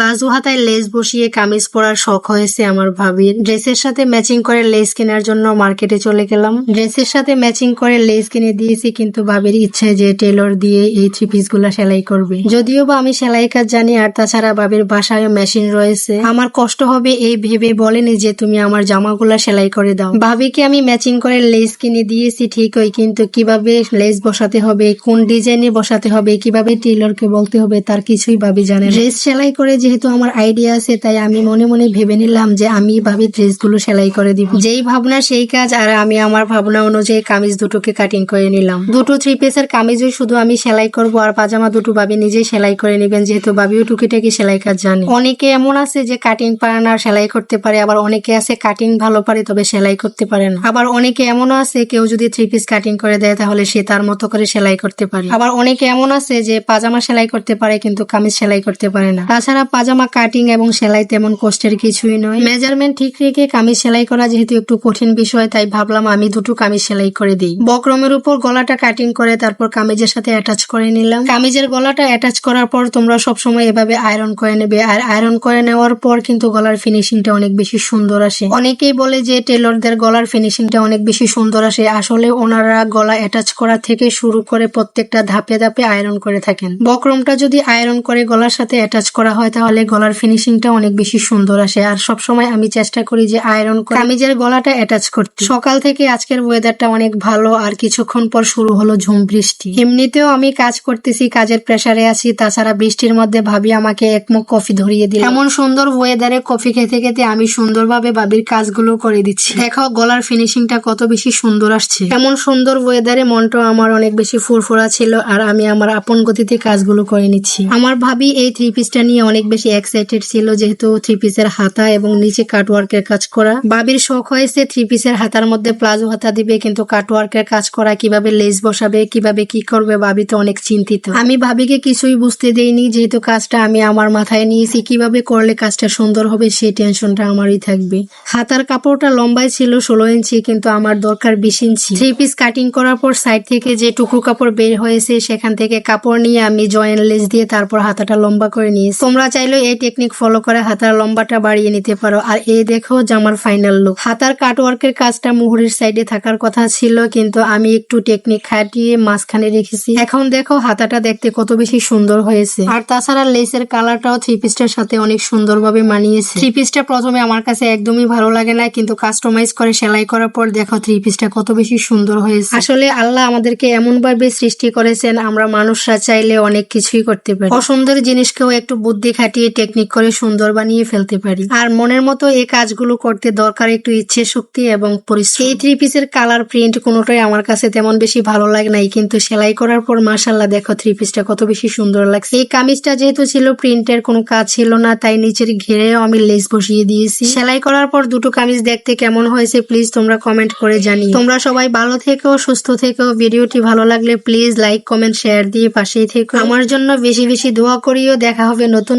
Palazzo হাতায় less বসিয়ে কামিজ পরার শখ হয়েছে আমার ভাবির ড্রেসের সাথে ম্যাচিং করে লেস কেনার জন্য মার্কেটে চলে গেলাম। ড্রেসের সাথে ম্যাচিং করে লেস কিনে দিয়েছি, কিন্তু ভাবির ইচ্ছে যে টেলর দিয়ে এই থ্রি পিসগুলা সেলাই করবে। যদিও বা আমি সেলাই কাজ জানি, আর তাছাড়া ভাবির বাসায় মেশিন রয়েছে। আমার কষ্ট হবে এই ভেবে বলেনি যে তুমি আমার জামাগুলা সেলাই করে দাও। ভাবিকে আমি ম্যাচিং করে লেস কিনে দিয়েছি ঠিকই, কিন্তু কীভাবে লেস বসাতে হবে, কোন ডিজাইনে বসাতে হবে, কীভাবে টেলরকে বলতে হবে, তার কিছুই ভাবি জানে। ড্রেস সেলাই করে যেহেতু আমার আইডিয়া আছে, তাই আমি মনে মনে ভেবে নিলাম যে আমি ভাবি ড্রেসগুলো সেলাই করে দিব। যেই ভাবনা সেই কাজ, আর আমি আমার ভাবনা অনুযায়ী কামিজ দুটোকে কাটিং করে নিলাম। দুটো থ্রি পিসের কামিজই শুধু আমি সেলাই করব, আর পাজামা দুটো ভাবি নিজেই সেলাই করে নেবেন, যেহেতু ভাবিও টুকিটাকি সেলাই কাজ জানে। অনেকে এমন আছে যে কাটিং পারে না সেলাই করতে পারে, আবার অনেকে আছে কাটিং ভালো পারে তবে সেলাই করতে পারে না। আবার অনেকে এমনও আছে, কেউ যদি থ্রি পিস কাটিং করে দেয়, তাহলে সে তার মতো করে সেলাই করতে পারে। আবার অনেকে এমন আছে যে পাজামা সেলাই করতে পারে, কিন্তু কামিজ সেলাই করতে পারে না। তাছাড়া পাজামা কাটিং এবং সেলাই তেমন কষ্টের কিছুই নয়। মেজারমেন্ট ঠিক রেখে কামিজ সেলাই করা যেহেতু একটু কঠিন বিষয়, তাই ভাবলাম আমি দুটো কামিজ সেলাই করে দিই। বক্রমের উপর গলাটা কাটিং করে তারপর কামিজের সাথে অ্যাটাচ করে নিলাম। কামিজের গলাটা অ্যাটাচ করার পর তোমরা সবসময় এভাবে আয়রন করে নেবে, আর আয়রন করে নেওয়ার পর কিন্তু গলার ফিনিশিংটা অনেক বেশি সুন্দর আসে। অনেকেই বলে যে টেলরদের গলার ফিনিশিংটা অনেক বেশি সুন্দর আসে, আসলে ওনারা গলা অ্যাটাচ করা থেকে শুরু করে প্রত্যেকটা ধাপে ধাপে আয়রন করে থাকেন। বক্রমটা যদি আয়রন করে গলার সাথে অ্যাটাচ করা হয় তাহলে গলার ফিনিশিংটা অনেক বেশি সুন্দর আসে। আর সবসময় আমি চেষ্টা করি যে আয়রন করে কামিজের গলাটা অ্যাটাচ করতে। সকাল থেকে আজকের ওয়েদারটা অনেক ভালো আর কিছুক্ষণ পর শুরু হলো ঝুম বৃষ্টি। এমনিতেও আমি কাজ করতেছি, কাজের প্রেসারে আছি, তাছাড়া বৃষ্টির মধ্যে ভাবি আমাকে এক মুখ কফি ধরিয়ে দিল এমন সুন্দর ওয়েদারে কফি খেতে খেতে আমি সুন্দরভাবে ভাবির কাজগুলো করে দিচ্ছি। দেখো গলার ফিনিশিংটা কত বেশি সুন্দর আসছে। এমন সুন্দর ওয়েদারে মনটা আমার অনেক বেশি ফুরফুরা ছিল আর আমি আমার আপন গতিতে কাজগুলো করে নিচ্ছি। আমার ভাবি এই থ্রি পিসটা নিয়ে অনেক বেশি এক্সাইটেড ছিল যেহেতু থ্রি পিসের হাতা এবং নিচে কাটওয়ার্কের কাজ করা। ভাবির শখ হয়েছে থ্রি পিসের হাতার মধ্যে প্লাজো হাতা দিবে, কিন্তু কাটওয়ার্কের কাজ করা, কীভাবে লেস বসাবে, কীভাবে কি করবে ভাবি তো অনেক চিন্তিত। আমি ভাবিকে কিছুই বুঝতে দেইনি, যেহেতু কাজটা আমি আমার মাথায় নিয়েছি, কীভাবে করলে কাজটা সুন্দর হবে সেই টেনশনটা আমারই থাকবে। হাতার কাপড়টা লম্বাই ছিল, ষোলো ইঞ্চি, কিন্তু আমার দরকার বিশ ইঞ্চি। থ্রি পিস কাটিং করার পর সাইড থেকে যে টুকরো কাপড় বের হয়েছে, সেখান থেকে কাপড় নিয়ে আমি জয়েন্ট লেস দিয়ে তারপর হাতাটা লম্বা করে নিয়েছি। তোমরা চাইলে এই টেকনিক ফলো করে হাতার লম্বাটা বাড়িয়ে নিতে পারো। আর এই দেখো জামার ফাইনাল লুক হাতার কাটওয়ার্কের কাজটা মুহুরের সাইডে থাকার কথা ছিল, কিন্তু আমি একটু টেকনিক খাটিয়ে মাঝখানে রেখেছি। এখন দেখো হাতাটা দেখতে কত বেশি সুন্দর হয়েছে। আর তাছাড়া লেসের কালারটাও থ্রি পিসটার সাথে অনেক সুন্দরভাবে মানিয়েছে। থ্রি পিসটা প্রথমে আমার কাছে একদমই ভালো লাগে না, কিন্তু কাস্টমাইজ করে সেলাই করার পর দেখো থ্রি পিসটা কত বেশি সুন্দর হয়েছে। আসলে আল্লাহ আমাদেরকে এমন ভাবে সৃষ্টি করেছেন, আমরা মানুষরা চাইলে অনেক কিছুই করতে পারি। অসুন্দর জিনিসকেও একটু বুদ্ধি খাটিয়ে টেকনিক করে সুন্দর বানিয়ে ফেলতে পারি। আর মনের মতো এই কাজগুলো করতে দরকার একটু ইচ্ছে শক্তি এবং পরিশ্রম। এই থ্রি পিসের কালার প্রিন্ট কোনোটাই আমার কাছে তেমন বেশি ভালো লাগে নাই, কিন্তু সেলাই করার পর মাসাল্লাহ দেখো থ্রি পিসটা কত বেশি সুন্দর লাগছে। এই কামিজটা যেহেতু ছিল প্রিন্টের কোনো কাজ ছিল না, তাই নিচের ঘেরেও আমি লেস বসিয়ে দিয়েছি। সেলাই করার পর দুটো কামিজ দেখতে কেমন হয়েছে প্লিজ তোমরা কমেন্ট করে জানি তোমরা সবাই ভালো থেকো, সুস্থ থেকো। ভিডিওটি ভালো লাগলে প্লিজ লাইক কমেন্ট শেয়ার দিয়ে পাশেই থেকো। আমার জন্য বেশি বেশি দোয়া করিও। দেখা হবে নতুন